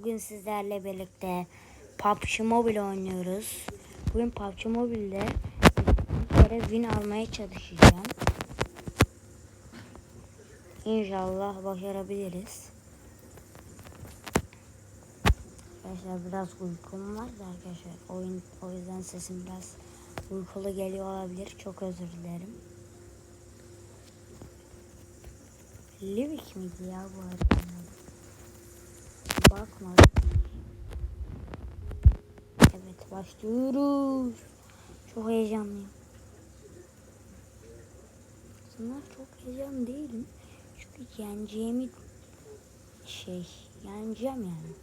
Bugün sizlerle birlikte PUBG Mobile oynuyoruz. Bugün PUBG Mobile'de bir kere win almaya çalışacağım. İnşallah başarabiliriz. Arkadaşlar biraz uykum var da arkadaşlar oyun o yüzden sesim biraz uykulu geliyor olabilir. Çok özür dilerim. Livik miydi ya bu arada? Bakmadım. Evet başlıyoruz. Çok heyecanlıyım. Aslında çok heyecanlı değilim. Çünkü yeneceğimi şey yeneceğim yani.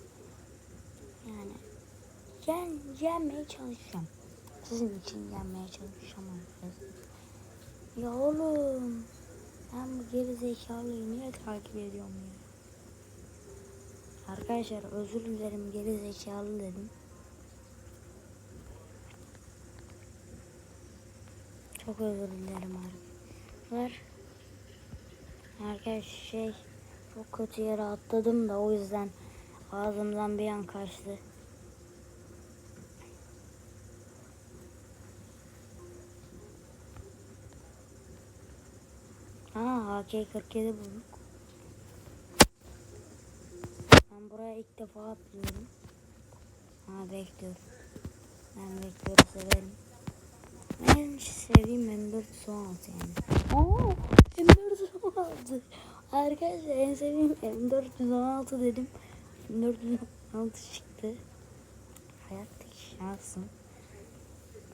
Yani yen, yenmeye çalışacağım. Sizin için yenmeye çalışacağım. Ya oğlum ben bu geri zekalıyı niye takip ediyorum ya? Arkadaşlar özür dilerim geri zekalı dedim. Çok özür dilerim arkadaşlar. Arkadaş şey çok kötü yere atladım da o yüzden ağzımdan bir an kaçtı. Aa AK-47 bulduk. Ben buraya ilk defa atlıyorum. Ha bekliyorum. Ben bekliyorum severim. En sevdiğim M416 yani. Oo M416. Arkadaşlar en sevdiğim M416 dedim. M416 çıktı. Hayattaki şansım.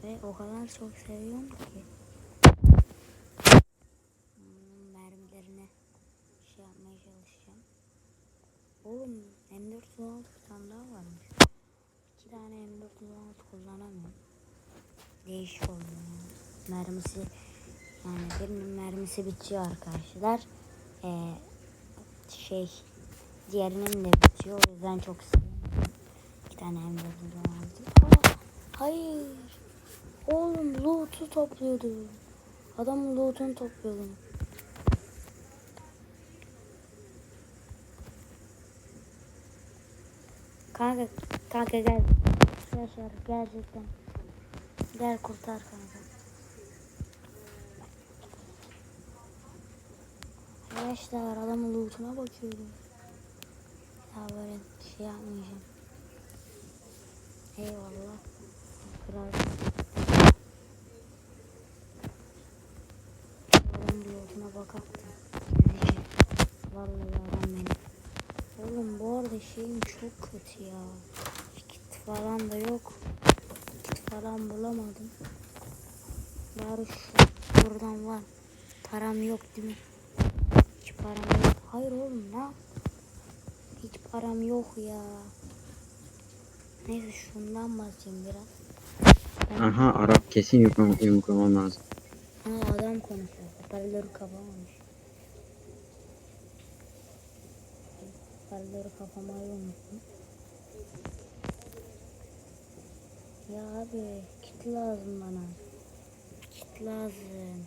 Ve o kadar çok seviyorum ki. Hmm, mermilerine şey yapmaya çalışacağım. Oğlum M416 bir tane daha varmış. İki tane M416 kullanamıyorum. Değişik oldu yani. Mermisi yani birinin mermisi bitiyor arkadaşlar. Ee, şey diğerinin de bitiyor. O yüzden çok seviyorum. İki tane M416. Aa, hayır. Oğlum loot'u topluyordu. Adamın loot'unu topluyordum. Kanka, kanka gel. Arkadaşlar gerçekten. Gel kurtar kanka. Arkadaşlar adamın lootuna bakıyorum. Ya böyle şey yapmayacağım. Eyvallah. Kral. Adamın lootuna bakak. Vallahi. Arada şeyim çok kötü ya. Kit falan da yok. Kit falan bulamadım. Bari şu buradan var. Param yok değil mi? Hiç param yok. Hayır oğlum ne yap? Hiç param yok ya. Neyse şundan basayım biraz. Aha Arap kesin yumruklamam, yumruklamam lazım. Ha adam konuşuyor. Hoparlörü kapamamış. Hoparlörü kapamayı unuttum. Ya abi kit lazım bana. Kit lazım.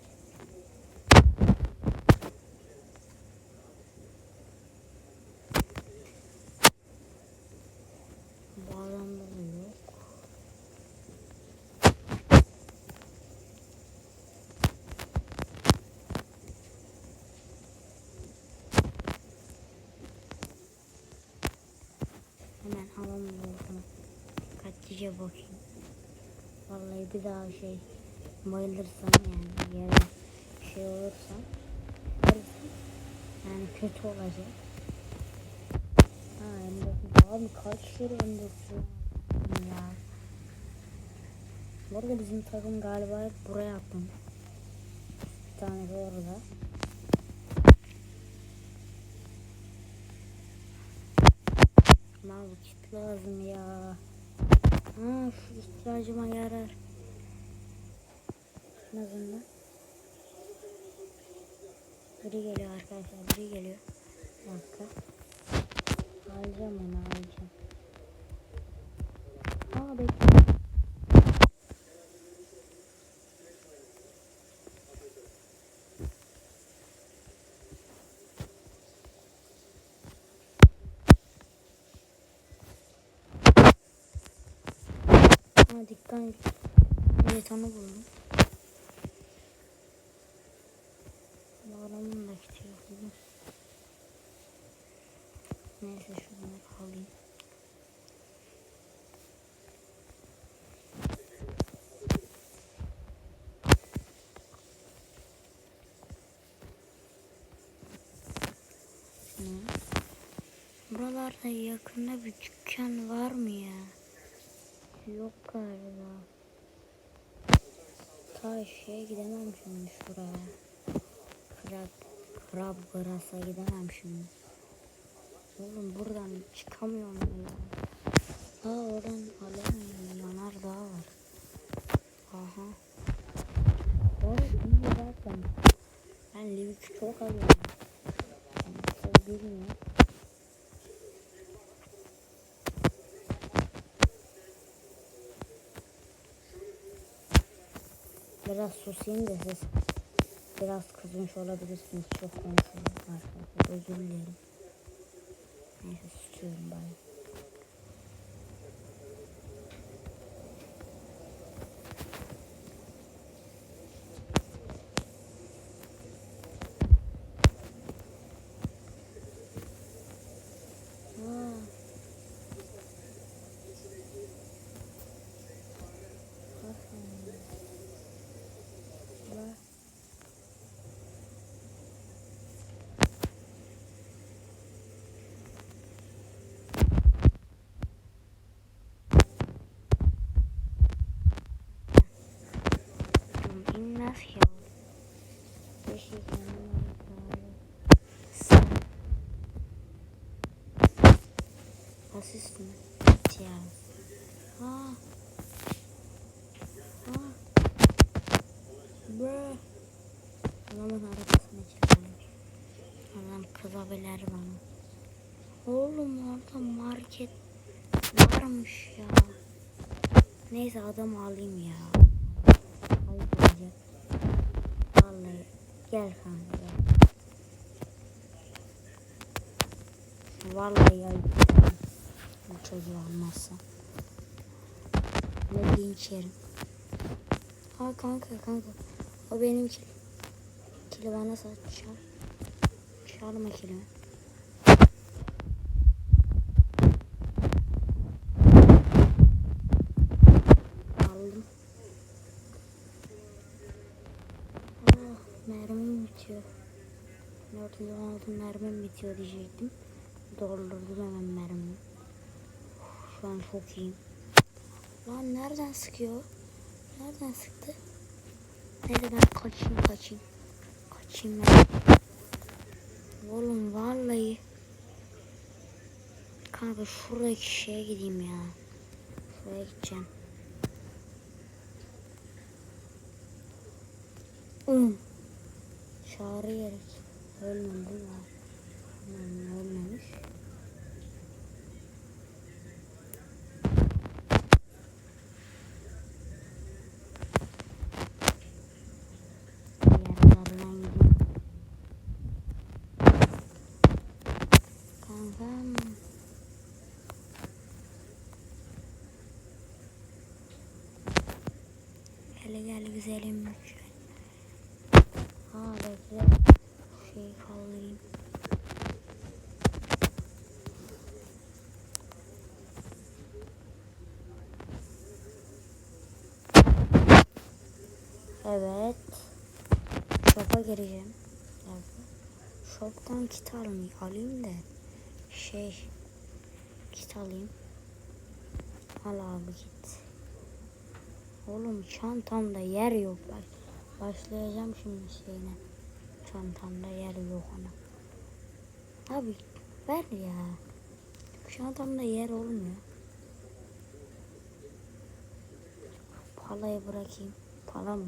Bu adamda da yok. Hemen alalım bunu. Dikkatlice bakayım. Vallahi bir daha şey bayılırsam yani yere şey olursam yani kötü olacak. Ha M4 abi kaç kere M4 ya. Bu arada bizim takım galiba buraya attım. Bir tane orada. Mal kit lazım ya. Ha şu ihtiyacıma yarar. En azından. Biri geliyor arkadaşlar. Biri geliyor. Bir dakika. Alacağım onu alacağım. Aa bekle. Ha dikkat. Jeton'u buldum. Bağlamın da bugün. Neyse şunları alayım. Buralarda yakında bir dükkan var mı ya? Yok galiba. Ta şeye gidemem şimdi şuraya. Krab, krab grasa gidemem şimdi. Oğlum buradan çıkamıyorum ya. Aa oradan alamıyorum. Yanar daha var. Aha. Orada iyi zaten. Ben Livik çok alıyorum. Kimse bilmiyor. Biraz susayım da siz biraz kızmış olabilirsiniz. Çok konuşuyorum arkadaşlar. Özür dilerim. Neyse susuyorum bari. Adamın arabasına çıkarmış. Adam kızabilir bana. Oğlum orada market varmış ya. Neyse adam alayım ya. Ayıp olacak. Vallahi gel kanka gel. Vallahi ayıp olacak. Bu çocuğu almazsa. Ne linç yerim. Ha kanka kanka. O benim kilim. Bana sat çal. Çalma kilimi. Aldım. Ah, mermim bitiyor. Nerede aldım mermim bitiyor diyecektim. Doldurdum hemen mermimi. Şu an çok iyiyim. Lan nereden sıkıyor? Nereden sıktı? Neyse ben kaçayım kaçayım. Kaçayım ben. Oğlum vallahi. Kanka şuradaki şeye gideyim ya. Şuraya gideceğim. Um. Çağrı yerek. Ölmem değil mi? Ölmemiş. Yerlerden gideyim. Kankam. Gel gel güzelim. Ha bekle. Şey kaldırayım. Evet. Shop'a gireceğim. Evet. Shop'tan kit almayı alayım da şey kit alayım. Al abi git. Oğlum çantamda yer yok. Bak, başlayacağım şimdi şeyine. Çantamda yer yok ona. Abi ver ya. Çantamda yer olmuyor. Palayı bırakayım. Pala mı?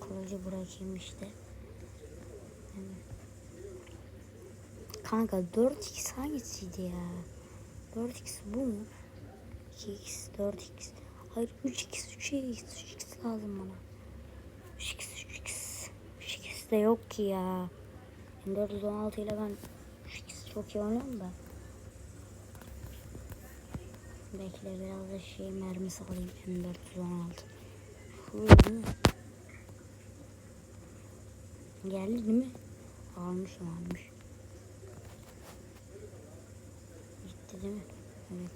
Kılıcı bırakayım işte. Yani. Kanka 4x hangisiydi ya? 4x bu mu? 2x, 4x. Hayır 3x, 3x, 3x lazım bana. 3x, 3x. 3x de yok ki ya. 416 ile ben 3x çok iyi oynuyorum da. Bekle biraz da şey mermisi alayım. M416. Şu değil mi? Geldi değil mi? Almışım almış. Gitti değil mi? Evet.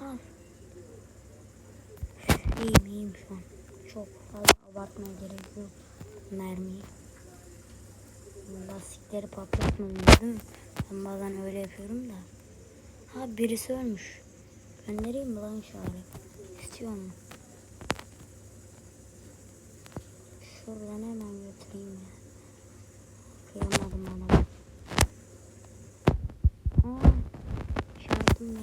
Al. İyiyim iyiyim şu an. Çok fazla abartmaya gerek yok. Mermiyi. Lastikleri patlatmadım değil mi? Ben bazen öyle yapıyorum da. Ha birisi ölmüş. Göndereyim mi lan çağrı? İstiyor mu? Şuradan hemen götüreyim ya. Kıyamadım ona. Aa, Hani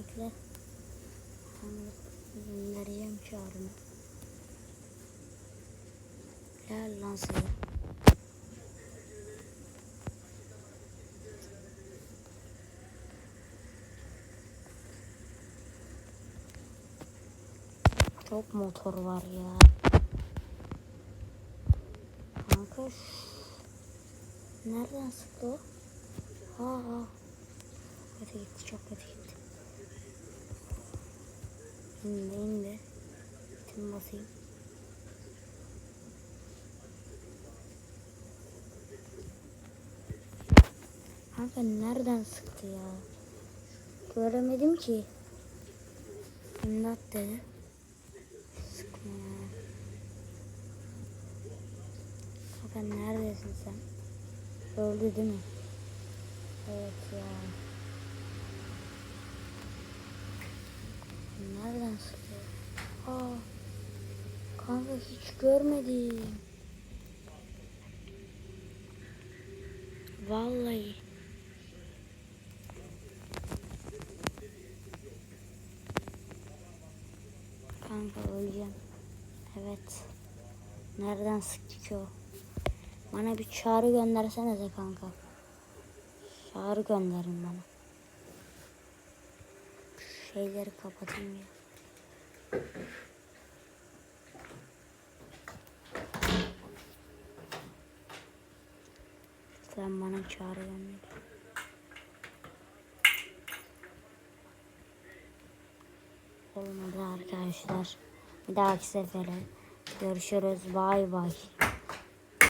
göndereceğim çağrını. Gel lan sana. Çok motor var ya. Kanka Nereden sıktı o? Ha ha. Kötü gitti çok kötü gitti. İndi indi. Tim basayım. Kanka nereden sıktı ya? Göremedim ki. İmdat dedi. Sıkma ya. Kanka neredesin sen? Öldü değil mi? Evet ya. Nereden sıkıyor? Aa, kanka hiç görmedim. Vallahi. Kanka öleceğim. Evet. Nereden sıktı ki o? Bana bir çağrı göndersenize kanka. Çağrı gönderin bana. Şeyleri kapatayım ya. Lütfen bana çağrı. Olmadı arkadaşlar. Bir dahaki sefere görüşürüz. Bay bay.